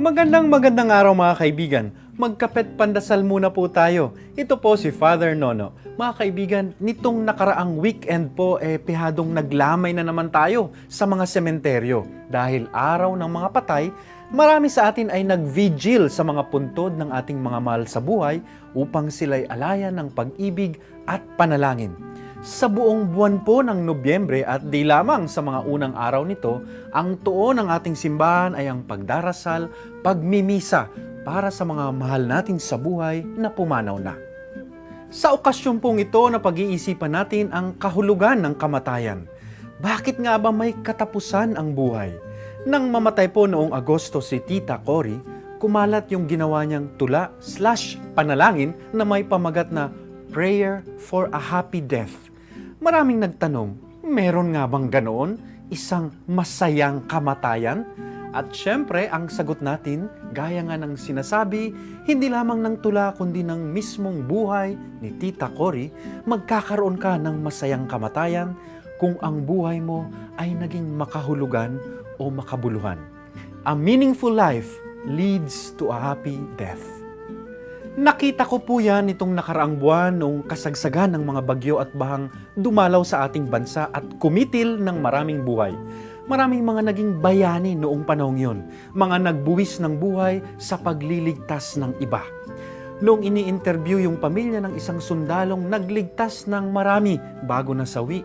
Magandang magandang araw mga kaibigan. Magkapet pandasal muna po tayo. Ito po si Father Nono. Mga kaibigan, nitong nakaraang weekend po, eh, pihadong naglamay na naman tayo sa mga sementeryo. Dahil araw ng mga patay, marami sa atin ay nag-vigil sa mga puntod ng ating mga mahal sa buhay upang sila'y alayan ng pag-ibig at panalangin. Sa buong buwan po ng Nobyembre at di lamang sa mga unang araw nito, ang tuon ng ating simbahan ay ang pagdarasal, pagmimisa para sa mga mahal natin sa buhay na pumanaw na. Sa okasyon pong ito na pag-iisipan natin ang kahulugan ng kamatayan. Bakit nga ba may katapusan ang buhay? Nang mamatay po noong Agosto si Tita Cory, kumalat yung ginawa niyang tula slash panalangin na may pamagat na Prayer for a Happy Death. Maraming nagtanong, meron nga bang ganoon? Isang masayang kamatayan? At syempre, ang sagot natin, gaya nga ng sinasabi, hindi lamang ng tula kundi ng mismong buhay ni Tita Cory, magkakaroon ka ng masayang kamatayan kung ang buhay mo ay naging makahulugan o makabuluhan. A meaningful life leads to a happy death. Nakita ko po yan itong nakaraang buwan noong kasagsagan ng mga bagyo at bahang dumalaw sa ating bansa at kumitil ng maraming buhay. Maraming mga naging bayani noong panahong yon, mga nagbuwis ng buhay sa pagliligtas ng iba. Noong ini-interview yung pamilya ng isang sundalong nagligtas ng marami bago nasawi,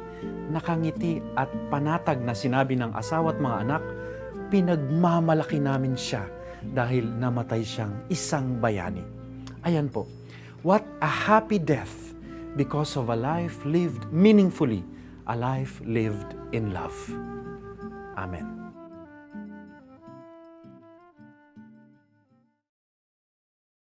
nakangiti at panatag na sinabi ng asawa at mga anak, pinagmamalaki namin siya dahil namatay siyang isang bayani. Ayan po. What a happy death because of a life lived meaningfully, a life lived in love. Amen.